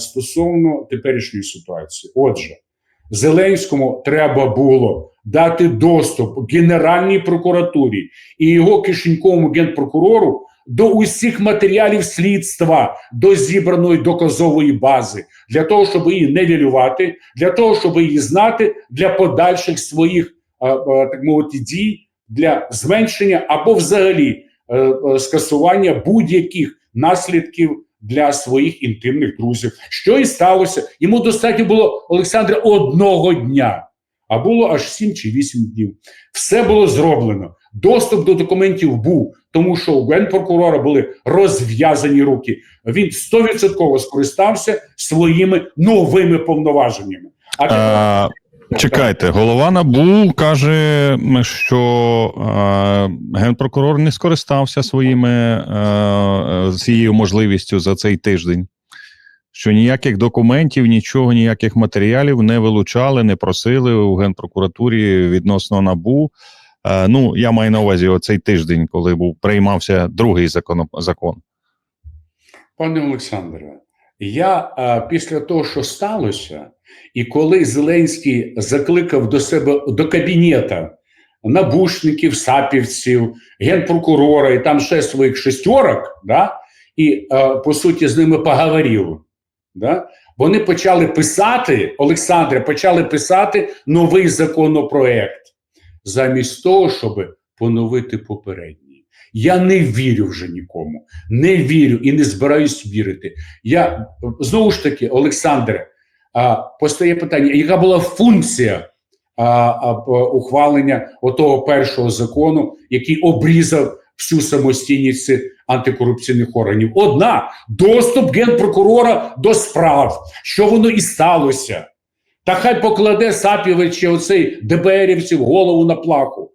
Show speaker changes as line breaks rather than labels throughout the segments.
стосовно теперішньої ситуації. Отже, Зеленському треба було дати доступ Генеральній прокуратурі і його кишеньковому генпрокурору до усіх матеріалів слідства, до зібраної доказової бази, для того, щоб її нивелювати, для того, щоб її знати для подальших своїх е, е, так мовити дій, для зменшення або взагалі е, скасування будь-яких наслідків для своїх інтимних друзів. Що і сталося? Йому достатньо було Олександра одного дня, а було аж 7 чи 8 днів. Все було зроблено. Доступ до документів був, тому що у генпрокурора були розв'язані руки. Він 100% скористався своїми новими повноваженнями. А,
чекайте, голова НАБУ каже, що а, генпрокурор не скористався своїми а, цією можливістю за цей тиждень. Що ніяких документів, нічого, ніяких матеріалів не вилучали, не просили у генпрокуратурі відносно набу. Е, ну, я маю на увазі оцей тиждень, коли був приймався другий закон. закон.
Пане Олександре, я а, після того, що сталося, і коли Зеленський закликав до себе до кабінета набушників, сапівців, генпрокурора і там ще своїх шестерок, да, і а, по суті з ними поговорив, да, вони почали писати, Олександре, почали писати новий законопроект замість того, щоб поновити попередній. Я не вірю вже нікому, не вірю і не збираюсь вірити. Я знову ж таки, Олександре, постає питання, яка була функція а, а, ухвалення отого першого закону, який обрізав всю самостійність антикорупційних органів? Одна доступ генпрокурора до справ, що воно і сталося. Та хай покладе Сапівич оцей ДБРівців голову на плаху.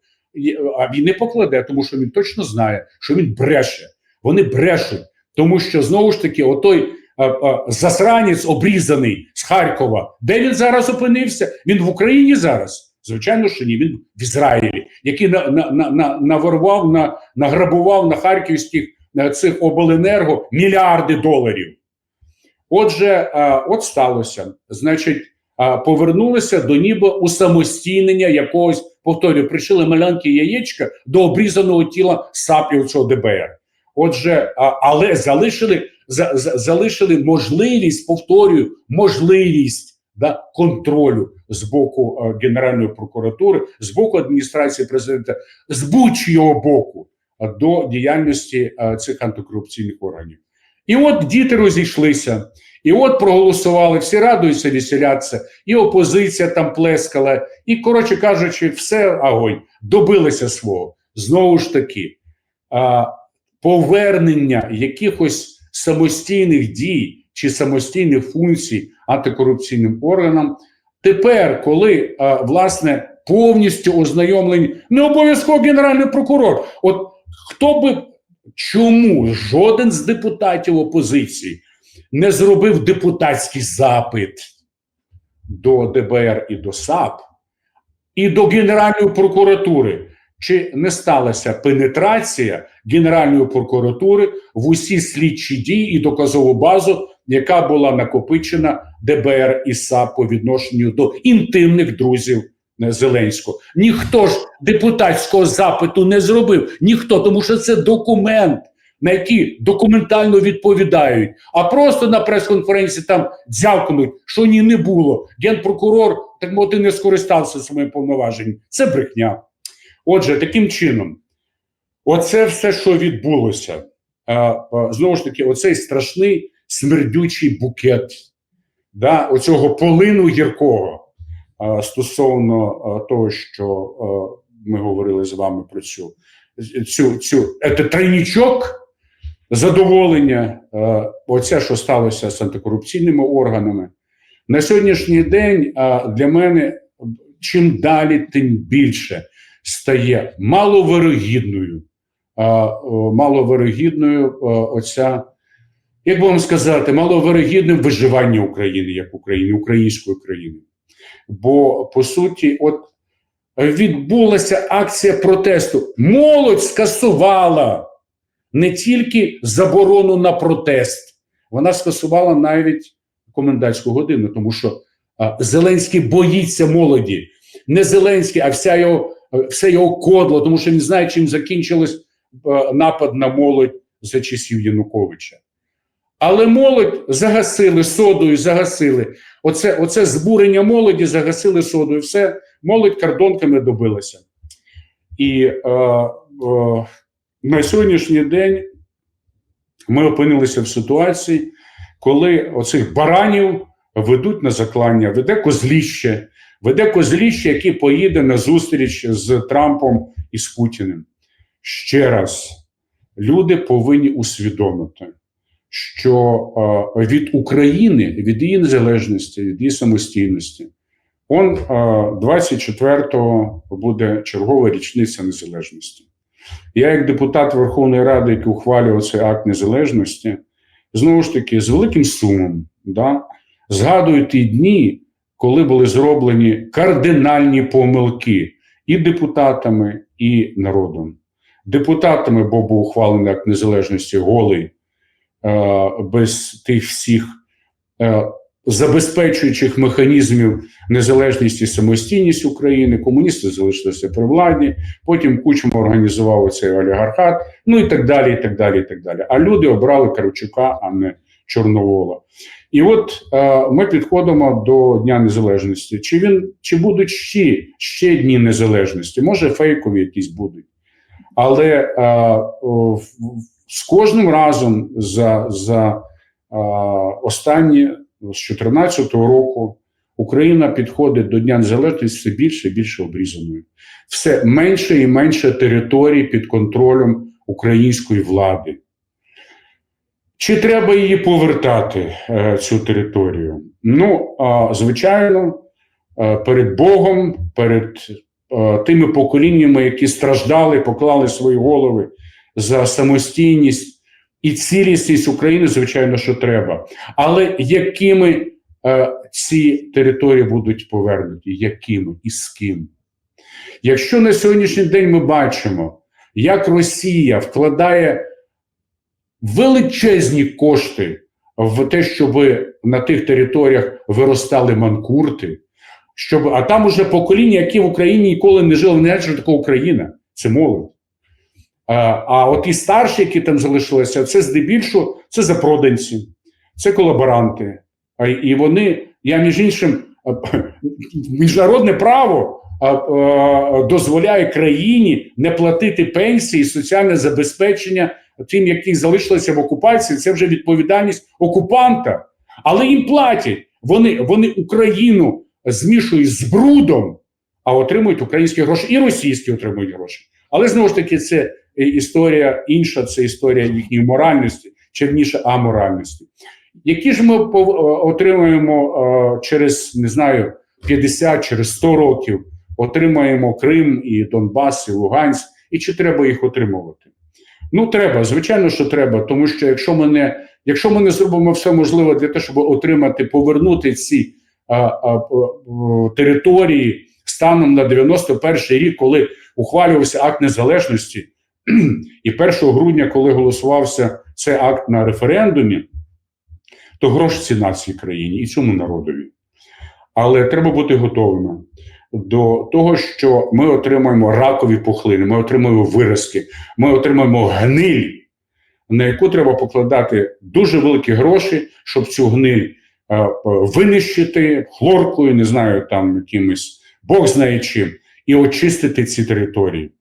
А він не покладе, тому що він точно знає, що він бреше. Вони брешуть, тому що знову ж таки, отой а, а, засранець обрізаний з Харкова, де він зараз опинився? Він в Україні зараз? Звичайно, що ні. Він в Ізраїлі, який на, на, на, на, наворував, на, награбував на харківських на цих обленерго мільярди доларів. Отже, а, от сталося. Значить, а, повернулися до ніби усамостійнення якогось, повторюю, пришили маленьке яєчка до обрізаного тіла сапів цього ДБР. Отже, але залишили, за, за, залишили можливість, повторюю, можливість да, контролю з боку а, Генеральної прокуратури, з боку адміністрації президента, з будь-чого боку а, до діяльності а, цих антикорупційних органів. І от діти розійшлися. І от проголосували, всі радуються, веселяться, і опозиція там плескала, і, коротше кажучи, все огонь, добилися свого. Знову ж таки, повернення якихось самостійних дій чи самостійних функцій антикорупційним органам. Тепер, коли власне повністю ознайомлені, не обов'язково генеральний прокурор. От хто би чому жоден з депутатів опозиції не зробив депутатський запит до ДБР і до САП, і до Генеральної прокуратури. Чи не сталася пенетрація Генеральної прокуратури в усі слідчі дії і доказову базу, яка була накопичена ДБР і САП по відношенню до інтимних друзів Зеленського? Ніхто ж депутатського запиту не зробив. Ніхто, тому що це документ на які документально відповідають, а просто на прес-конференції там дзявкнуть, що ні не було. Генпрокурор, так мовити, не скористався своїм повноваженням. Це брехня. Отже, таким чином, оце все, що відбулося, знову ж таки, оцей страшний смердючий букет да, оцього полину гіркого стосовно того, що ми говорили з вами про цю цю, цю це тройнічок задоволення, е, оце, що сталося з антикорупційними органами. На сьогоднішній день е, для мене чим далі, тим більше стає маловирогідною, е, е, маловирогідною е, оця, як би вам сказати, маловирогідним виживання України як України, української країни. Бо по суті, от відбулася акція протесту. Молодь скасувала не тільки заборону на протест, вона скасувала навіть комендантську годину, тому що а, Зеленський боїться молоді. Не Зеленський, а вся його, все його кодло, тому що він знає, чим закінчилось напад на молодь за часів Януковича. Але молодь загасили содою, загасили. Оце, оце збурення молоді загасили содою. Все, молодь кордонками добилася. І е, е, на сьогоднішній день ми опинилися в ситуації, коли оцих баранів ведуть на заклання, веде козліще, веде козліще, який поїде на зустріч з Трампом і з Путіним. Ще раз, люди повинні усвідомити, що е, від України, від її незалежності, від її самостійності, он е, 24-го буде чергова річниця незалежності. Я, як депутат Верховної Ради, який ухвалював цей акт незалежності, знову ж таки, з великим сумом, да, згадую ті дні, коли були зроблені кардинальні помилки і депутатами, і народом. Депутатами, бо був ухвалений акт незалежності голий, е, без тих всіх е, забезпечуючих механізмів незалежність і самостійність України, комуністи залишилися при владі, потім Кучма організував цей олігархат, ну і так далі. і так далі, і так далі. А люди обрали Карчука, а не Чорновола. І от е, ми підходимо до Дня Незалежності. Чи він чи будуть ще, ще дні незалежності? Може, фейкові якісь будуть. Але е, з кожним разом за, за е, останні з 2014 року Україна підходить до Дня Незалежності все більше і більше обрізаною. Все менше і менше територій під контролем української влади. Чи треба її повертати, е, цю територію? Ну, а, звичайно, е, перед Богом, перед е, тими поколіннями, які страждали, поклали свої голови за самостійність і цілісність України, звичайно, що треба. Але якими е, ці території будуть повернуті? Якими і з ким? Якщо на сьогоднішній день ми бачимо, як Росія вкладає величезні кошти в те, щоб на тих територіях виростали манкурти, щоб, а там уже покоління, які в Україні ніколи не жили, не що таке Україна, це молодь. А, а от і старші, які там залишилися, це здебільшого це запроданці, це колаборанти. І вони, я між іншим, міжнародне право а, дозволяє країні не платити пенсії, і соціальне забезпечення тим, які залишилися в окупації. Це вже відповідальність окупанта. Але їм платять. Вони, вони Україну змішують з брудом, а отримують українські гроші, і російські отримують гроші. Але знову ж таки, це е, історія інша, це історія їхньої моральності, чи вніше аморальності. Які ж ми е, отримаємо е, через не знаю 50 через 100 років, отримаємо Крим і Донбас, і Луганськ, і чи треба їх отримувати? Ну, треба, звичайно, що треба, тому що якщо ми не, якщо ми не зробимо все можливе для того, щоб отримати, повернути ці а, а, п- п- території станом на 91 рік, коли ухвалювався акт незалежності, і 1 грудня, коли голосувався цей акт на референдумі, то грош ціна цій країні і цьому народові. Але треба бути готовими до того, що ми отримаємо ракові пухлини, ми отримаємо виразки, ми отримаємо гниль, на яку треба покладати дуже великі гроші, щоб цю гниль е, винищити хлоркою, не знаю, там якимось Бог знає чим, і очистити ці території.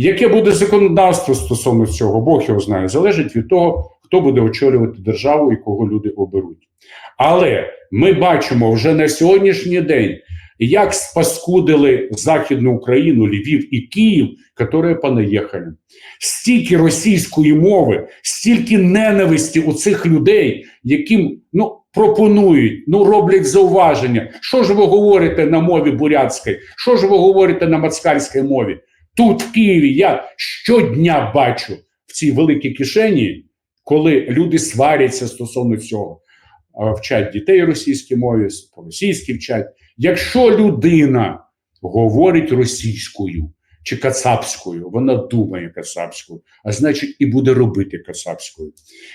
Яке буде законодавство стосовно цього, Бог його знає, залежить від того, хто буде очолювати державу і кого люди оберуть. Але ми бачимо вже на сьогоднішній день, як спаскудили Західну Україну, Львів і Київ, які понаїхали. Стільки російської мови, стільки ненависті у цих людей, яким ну, пропонують, ну роблять зауваження. Що ж ви говорите на мові бурятській? Що ж ви говорите на мацкальській мові? Тут, в Києві, я щодня бачу в цій великій кишені, коли люди сваряться стосовно цього. Вчать дітей російській мові, по-російськи вчать. Якщо людина говорить російською чи кацапською, вона думає кацапською, а значить і буде робити кацапською.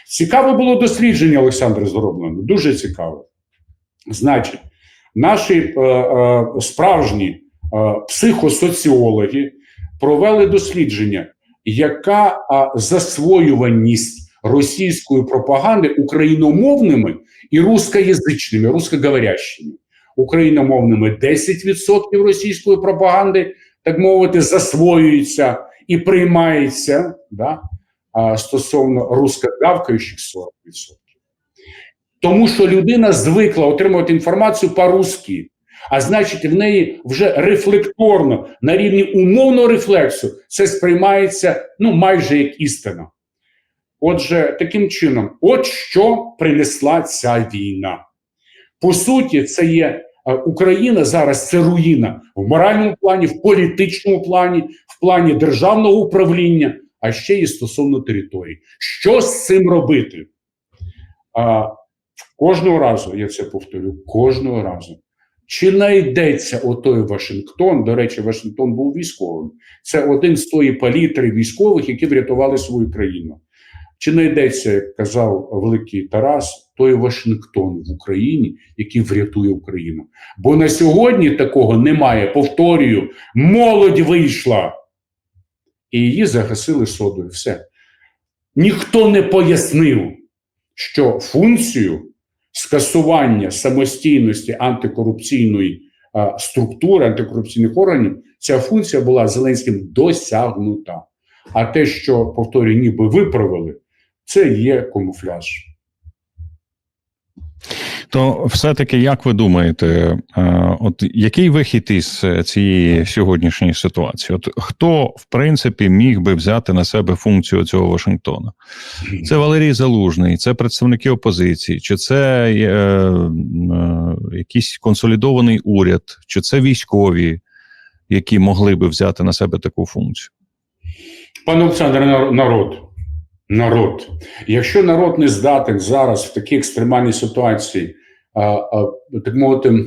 Цікаве було дослідження Олександра зроблено, дуже цікаве. Значить, наші е, е, справжні е, психосоціологи провели дослідження, яка засвоюваність російської пропаганди україномовними і рускоязичними, русскоговорящими. Україномовними 10% російської пропаганди, так мовити, засвоюється і приймається да, стосовно рускогавкаючих 40%. Тому що людина звикла отримувати інформацію по-русски, а значить, в неї вже рефлекторно на рівні умовного рефлексу це сприймається ну майже як істина. Отже, таким чином, от що принесла ця війна. По суті, це є е, Україна зараз це руїна в моральному плані, в політичному плані, в плані державного управління, а ще і стосовно території. Що з цим робити? А, Кожного разу, я це повторю, кожного разу. Чи знайдеться отой Вашингтон? До речі, Вашингтон був військовим. Це один з тої палітри військових, які врятували свою країну. Чи знайдеться, як казав великий Тарас, той Вашингтон в Україні, який врятує Україну? Бо на сьогодні такого немає. Повторюю, молодь вийшла і її загасили содою. Все. Ніхто не пояснив, що функцію скасування самостійності антикорупційної структури, антикорупційних органів, ця функція була Зеленським досягнута. А те, що повторюю, ніби виправили, це є камуфляж.
То все-таки, як ви думаєте, е, от який вихід із е, цієї сьогоднішньої ситуації? От хто в принципі міг би взяти на себе функцію цього Вашингтона? Це Валерій Залужний, це представники опозиції, чи це е, е, якийсь консолідований уряд, чи це військові, які могли би взяти на себе таку функцію?
Пане Олександре, народ. Народ. Якщо народ не здатен зараз в такій екстремальній ситуації, так мовити,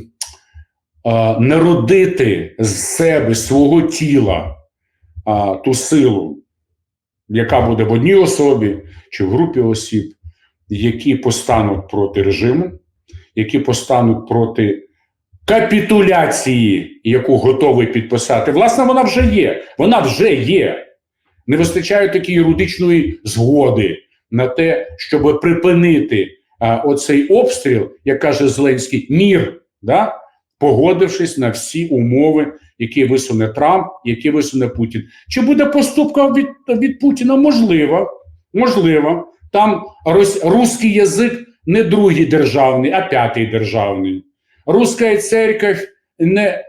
народити з себе свого тіла ту силу, яка буде в одній особі чи в групі осіб, які постануть проти режиму, які постануть проти капітуляції, яку готовий підписати. Власне, вона вже є. Вона вже є. Не вистачає такої юридичної згоди на те, щоб припинити оцей обстріл, як каже Зеленський, мір, да? погодившись на всі умови, які висуне Трамп, які висуне Путін. Чи буде поступка від, від Путіна? Можливо. Можливо. Там русський язик не другий державний, а п'ятий державний. Руська церковь не,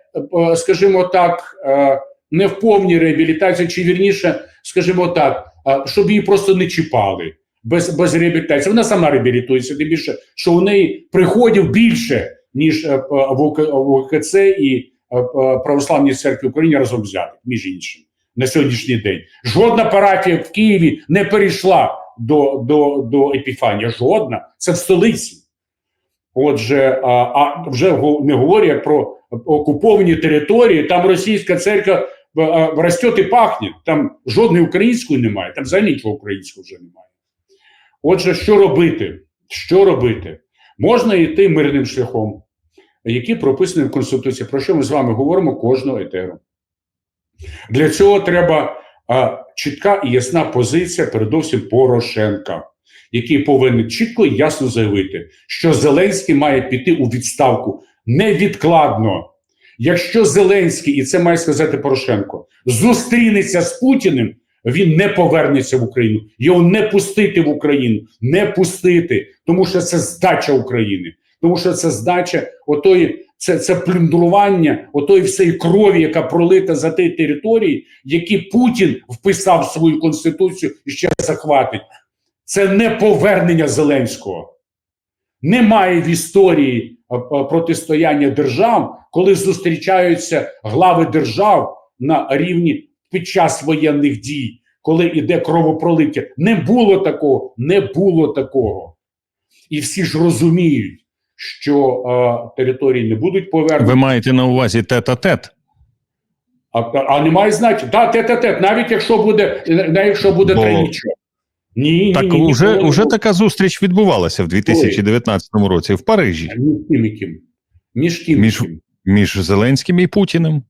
е, скажімо так, е, не в повній реабілітації, чи вірніше, скажімо так, щоб її просто не чіпали без, без реабілітації. Вона сама реабілітується, тим більше, що у неї приходів більше, ніж е, в ОК- ОКЦ і е, Православній церкві України разом взятих, між іншим, на сьогоднішній день. Жодна парафія в Києві не перейшла до, до, до Епіфанія. Жодна. Це в столиці. Отже, а, а вже не говорять про окуповані території, там російська церква е, росте і пахне, там жодної української немає, там взагалі нічого українського вже немає. Отже, що робити? Що робити? Можна йти мирним шляхом, який прописаний в Конституції, про що ми з вами говоримо кожного етеру. Для цього треба а, чітка і ясна позиція, передовсім Порошенка, який повинен чітко і ясно заявити, що Зеленський має піти у відставку невідкладно. Якщо Зеленський, і це має сказати Порошенко, зустрінеться з Путіним, він не повернеться в Україну. Його не пустити в Україну, не пустити, тому що це здача України, тому що це здача отої, це, це плюндрування отої всієї крові, яка пролита за ті території, які Путін вписав в свою конституцію і ще захватить. Це не повернення Зеленського. Немає в історії протистояння держав, коли зустрічаються глави держав на рівні під час воєнних дій, коли йде кровопролиття. Не було такого, не було такого. І всі ж розуміють, що а, території не будуть повернуті.
Ви маєте на увазі тет-а-тет?
А, а немає значення. Так, тет-а-тет, навіть якщо буде, якщо буде
Бо-
тройнічок. Ні, ні,
Так
ні, ні,
уже,
не
уже така зустріч відбувалася в 2019 році в Парижі
Між ким і ким? Між ким
Між- між Зеленським і Путіним.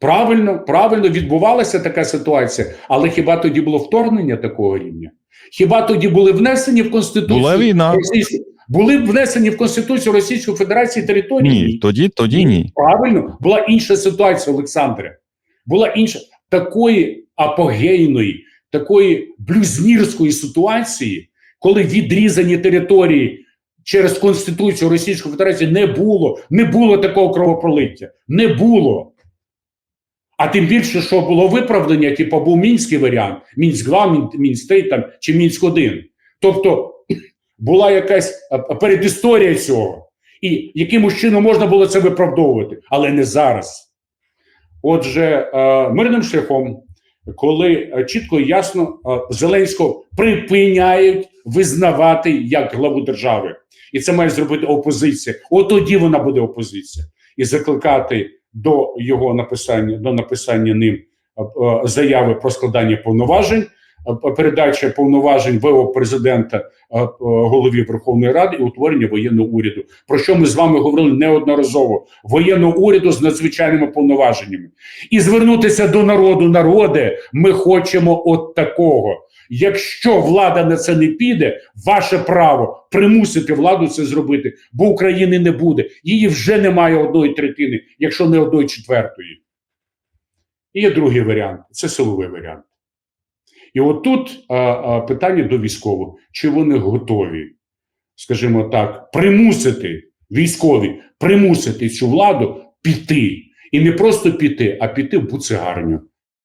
Правильно, правильно відбувалася така ситуація, але хіба тоді було вторгнення такого рівня? Хіба тоді були внесені в конституцію
Була війна.
Російської- були внесені в конституцію Російської Федерації території?
Ні, тоді, тоді ні.
Правильно, була інша ситуація, Олександре. Була інша такої апогейної, такої блюзнірської ситуації, коли відрізані території через Конституцію Російської Федерації не було, не було такого кровопролиття. Не було. А тим більше, що було виправдання, типу, був мінський варіант: Мінськ 2, Мін- Мінськ 3 там, чи Мінськ 1. Тобто була якась е, передісторія цього. І якимось чином можна було це виправдовувати, але не зараз. Отже, е, мирним шляхом, коли е, чітко і ясно е, Зеленського припиняють визнавати як главу держави, і це має зробити опозиція. От тоді вона буде опозиція, і закликати до його написання, до написання ним е, е, заяви про складання повноважень, е, передача повноважень ВО президента голові Верховної Ради і утворення воєнного уряду. Про що ми з вами говорили неодноразово воєнного уряду з надзвичайними повноваженнями, і звернутися до народу. Народе, ми хочемо от такого. Якщо влада на це не піде, ваше право примусити владу це зробити, бо України не буде. Її вже немає одної третини, якщо не одної четвертої. І є другий варіант це силовий варіант. І отут а, а, питання до військових: чи вони готові, скажімо так, примусити військові, примусити цю владу піти. І не просто піти, а піти в буцегарню.